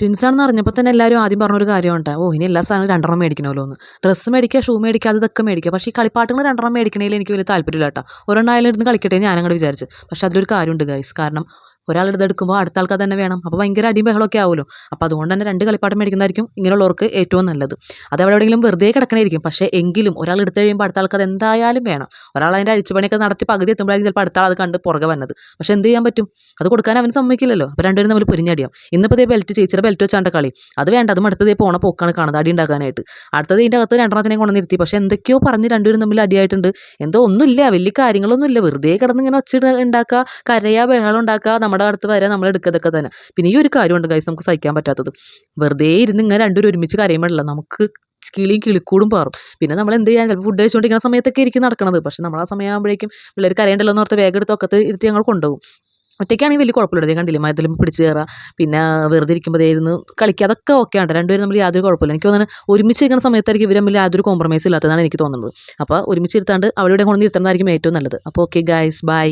ട്വിൻസാണെന്ന് അറിഞ്ഞപ്പോൾ തന്നെ എല്ലാവരും ആദ്യം പറഞ്ഞൊരു കാര്യമുണ്ട് ഓ ഇനി എല്ലാ സാധനവും രണ്ടെണ്ണം മേടിക്കണമല്ലോ എന്ന്. ഡ്രസ്സ് മേടിക്കുക ഷൂ മേടിക്കുക അത് ഇതൊക്കെ മേടിക്കുക. പക്ഷേ ഈ കളിപ്പാട്ടങ്ങൾ രണ്ടെണ്ണം മേടിക്കണേൽ എനിക്ക് വലിയ താല്പര്യമില്ല കേട്ടോ ഒരെണ്ണം ആയാലും ഇരുന്ന് കളിക്കട്ടെ ഞാൻ ഞാനങ്ങോട്ട് വിചാരിച്ചു. പക്ഷേ അതിലൊരു കാര്യമുണ്ട് ഗൈസ് കാരണം ഒരാളുടെ എടുക്കുമ്പോൾ അടുത്ത ആൾക്ക് തന്നെ വേണം. അപ്പോൾ ഭയങ്കര അടിയും ബഹളമൊക്കെ ആവുമല്ലോ. അപ്പോൾ അതുകൊണ്ട് തന്നെ രണ്ട് കളിപ്പാട്ടം മേടിക്കുന്നതായിരിക്കും ഇങ്ങനെയുള്ളവർക്ക് ഏറ്റവും നല്ലത്. അത് അവിടെ എവിടെയെങ്കിലും വെറുതെ കിടക്കണമായിരിക്കും പക്ഷേ എങ്കിലും ഒരാൾ എടുത്തു കഴിയുമ്പോൾ അടുത്ത ആൾക്കാർ എന്തായാലും വേണം. ഒരാൾ അതിന്റെ അഴിച്ചുപണിയൊക്കെ നടത്തി പകുതി എത്തുമ്പോഴായിരിക്കും ചിലപ്പോൾ അടുത്ത ആൾ അത് കണ്ട് പുറകെ വന്നത്. പക്ഷേ എന്ത് ചെയ്യാൻ പറ്റും? അത് കൊടുക്കാൻ അവൻ സമ്മതിക്കില്ലല്ലോ. അപ്പോൾ രണ്ടുപേരും തമ്മിൽ പൊരിഞ്ഞടിയാം ഇന്നിപ്പോൾ ദേ ബെൽറ്റ് ചേച്ചിയുടെ ബെൽറ്റ് വെച്ചാണ്ട് കളി. അത് വേണ്ട. അതും അടുത്തതേ പോണ പോക്കാണ് കാണുന്നത് അടി ഉണ്ടാക്കാനായിട്ട്. അടുത്തത് ഇതിന്റെ അകത്ത് രണ്ടെണ്ണത്തിനെ നിർത്തി. പക്ഷേ എന്തൊക്കെയോ പറഞ്ഞ് രണ്ടുപേരും തമ്മിൽ അടിയായിട്ടുണ്ട്. എന്തോ ഒന്നുമില്ല. വലിയ കാര്യങ്ങളൊന്നുമില്ല. വെറുതെ കിടന്ന് ഇങ്ങനെ ഒച്ച ഉണ്ടാക്കുക കരയാ ബഹളം ഉണ്ടാക്കുക. നമ്മുടെ അടുത്ത് വരെ നമ്മൾ എടുക്കതൊക്കെ തന്നെ. പിന്നെ ഈ ഒരു കാര്യമുണ്ട് ഗൈസ് നമുക്ക് സഹിക്കാൻ പറ്റാത്തത്. വെറുതെ ഇരുന്ന് ഇങ്ങനെ രണ്ടുപേരും ഒരുമിച്ച് കരയുമ്പോഴല്ല നമുക്ക് കിളിയും കിളിക്കൂടും പാറും. പിന്നെ നമ്മൾ എന്ത് ചെയ്യാൻ ചിലപ്പോൾ ഫുഡ് കഴിച്ചുകൊണ്ടിരിക്കുന്ന സമയത്തൊക്കെ ഇരിക്കും നടക്കണത്. പക്ഷെ നമ്മൾ ആ സമയമാകുമ്പോഴേക്കും പിള്ളേർ കരയണ്ടല്ലോ എന്ന് ഓർത്ത് വേഗം എടുത്ത് ഒക്കത്ത് ഇരുത്തി ഞങ്ങൾ കൊണ്ടുപോകും. ഒറ്റയ്ക്കാണെങ്കിൽ വലിയ കുഴപ്പമില്ല കണ്ടില്ലേ? മയത്തിലും പിടിച്ച് കയറാം. പിന്നെ വെറുതെ ഇരിക്കുമ്പോൾ ഇരുന്ന് കളിക്കുക. അതൊക്കെ ഓക്കെ ആണ് രണ്ടുപേരും തമ്മിൽ യാതൊരു കുഴപ്പമില്ല. എനിക്ക് തോന്നുന്നത് ഒരുമിച്ച് ഇരിക്കുന്ന സമയത്തായിരിക്കും ഇവർ തമ്മിൽ യാതൊരു കോംപ്രമൈസ് ഇല്ലാത്തതാണ് എനിക്ക് തോന്നുന്നത്. അപ്പോൾ ഒരുമിച്ച് ഇരുത്താണ്ട് അവിടെ ഇവിടെ കൊണ്ടുവന്ന് ഇരുത്തുന്നതായിരിക്കും ഏറ്റവും നല്ലത്. അപ്പോൾ ഓക്കെ ഗായ്സ് ബൈ